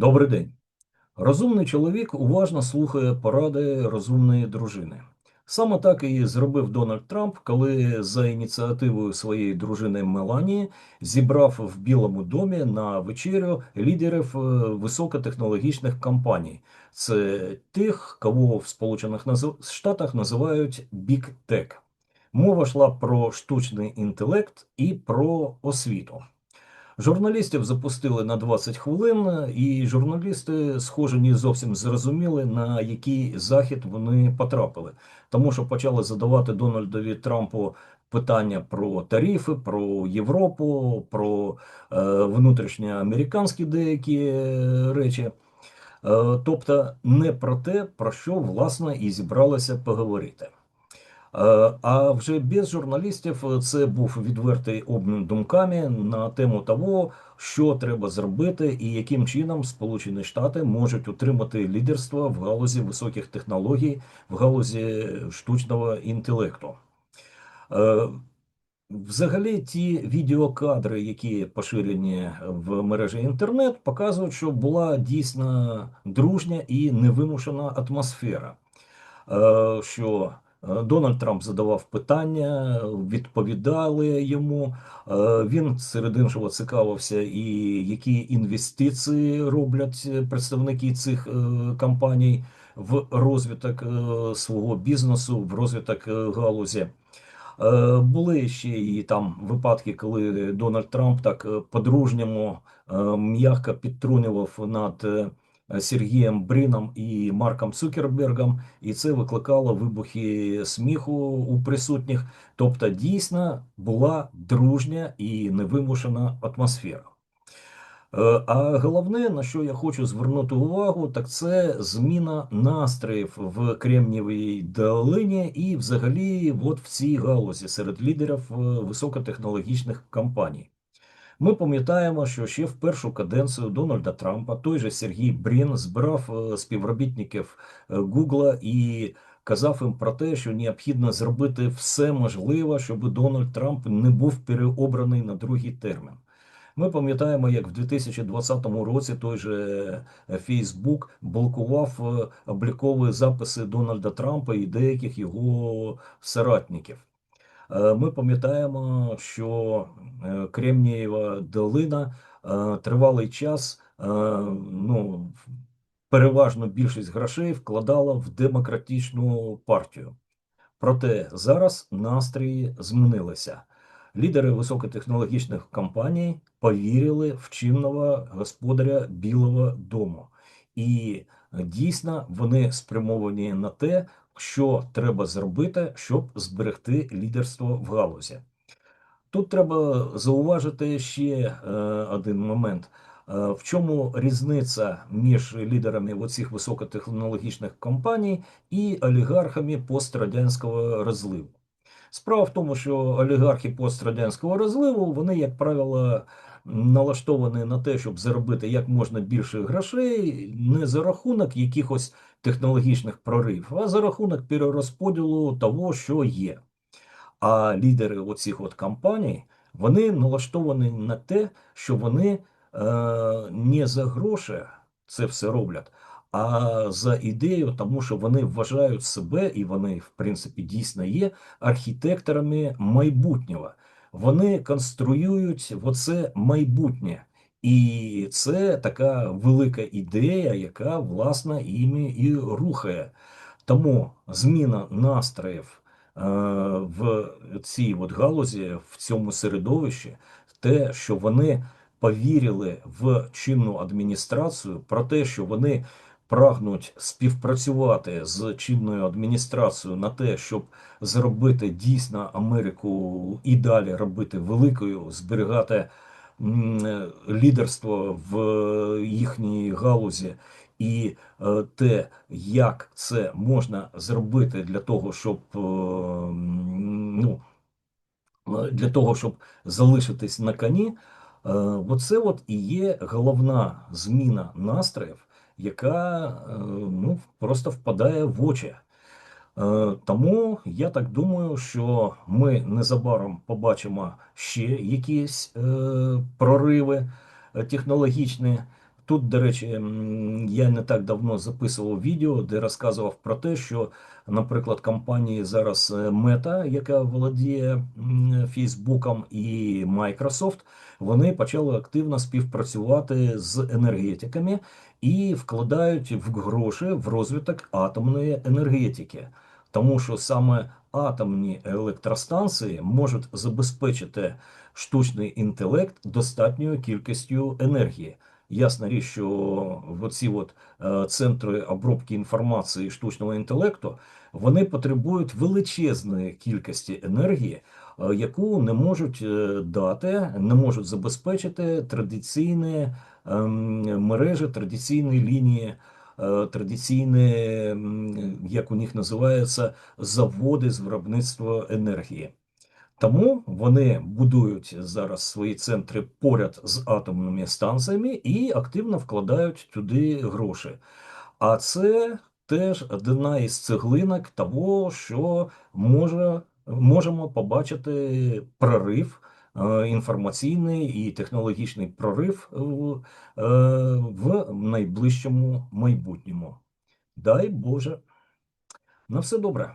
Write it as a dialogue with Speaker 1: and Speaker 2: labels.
Speaker 1: Добрий день. Розумний чоловік уважно слухає поради розумної дружини. Саме так і зробив Дональд Трамп, коли за ініціативою своєї дружини Меланії зібрав в Білому домі на вечерю лідерів е, високотехнологічних компаній. Це тих, кого в Сполучених Штатах називають Big Tech. Мова йшла про штучний інтелект і про освіту. Журналістів запустили на 20 хвилин, і журналісти, схоже, не зовсім зрозуміли, на який захід вони потрапили, тому що почали задавати Дональдові Трампу питання про тарифи, про Європу, про е, внутрішньоамериканські деякі е, речі. Е, тобто не про те, про що власне і зібралися поговорити. Е, А вже без журналістів е, це був відвертий обмін думками на тему того, що треба зробити і яким чином Сполучені Штати можуть утримати лідерство в галузі високих технологій, в галузі штучного інтелекту. Е, Взагалі, ті відеокадри, які поширені в мережі інтернет, показують, що була дійсно дружня і невимушена атмосфера. Що Дональд Трамп задавав питання, відповідали йому. Е, Він серед іншого цікавився, і які інвестиції роблять представники цих е, компаній в розвиток е, свого бізнесу, в розвиток е, галузі. Е, Були ще і там випадки, коли Дональд Трамп так е, по-дружньому е, м'яко підтрунював над е, Сергієм Брином і Марком Цукербергом, і це викликало вибухи сміху у присутніх. Тобто, дійсно була дружня і невимушена атмосфера. Е, А головне, на що я хочу звернути увагу, так це зміна настроїв в Кремнієвій долині і взагалі от в цій галузі серед лідерів е, високотехнологічних компаній. Ми пам'ятаємо, що ще в першу каденцію Дональда Трампа той же Сергій Брін збирав е, співробітників е, Гугла і казав їм про те, що необхідно зробити все можливе, щоб Дональд Трамп не був переобраний на другий термін. Ми пам'ятаємо, як в 2020 році той же Facebook блокував е, облікові записи Дональда Трампа і деяких його соратників. Е, Ми пам'ятаємо, що е, Кремнієва долина е, тривалий час, ну, переважно більшість грошей вкладала в демократичну партію. Проте зараз настрої змінилися. Лідери високотехнологічних компаній повірили в чинного господаря Білого Дому, і дійсно вони спрямовані на те, що треба зробити, щоб зберегти лідерство в галузі. Тут треба зауважити ще е, один момент. Е, В чому різниця між лідерами оцих високотехнологічних компаній і олігархами пострадянського розливу? Справа в тому, що олігархи пострадянського розливу, вони, як правило, налаштовані на те, щоб заробити як можна більше грошей, не за рахунок якихось технологічних проривів, а за рахунок перерозподілу того, що є. А лідери оцих от компаній, вони налаштовані на те, що вони е, не за гроші це все роблять, а за ідею, тому що вони вважають себе, і вони, в принципі, дійсно є архітекторами майбутнього. Вони конструюють оце майбутнє. І це така велика ідея, яка власне іми і рухає. Тому зміна настроїв е, в цій от галузі, в цьому середовищі, те, що вони повірили в чинну адміністрацію, про те, що вони прагнуть співпрацювати з чинною адміністрацією на те, щоб зробити дійсно Америку і далі робити великою, зберігати лідерство в їхній галузі. І е, те, як це можна зробити для того, щоб е, ну, е, для того, щоб залишитись на коні, е, оце от і є головна зміна настроїв, яка е, ну, просто впадає в очі. Е, Тому я так думаю, що ми незабаром побачимо ще якісь е, прориви е, технологічні. Тут, до речі, я не так давно записував відео, де розказував про те, що, наприклад, компанії зараз Meta, яка володіє Фейсбуком і Microsoft, вони почали активно співпрацювати з енергетиками і вкладають в гроші в розвиток атомної енергетики, тому що саме атомні електростанції можуть забезпечити штучний інтелект достатньою кількістю енергії. Ясна річ, що в оці от е, центри обробки інформації штучного інтелекту вони потребують величезної кількості енергії, е, яку не можуть е, дати, не можуть забезпечити традиційні ем, мережі, традиційні лінії, традиційні, як у них називається, заводи з виробництва енергії. Тому вони будують зараз свої центри поряд з атомними станціями і активно вкладають туди гроші. А це теж одна із цеглинок того, що може, можемо побачити прорив, е, інформаційний і технологічний прорив е, е, в найближчому майбутньому. Дай Боже. На все добре.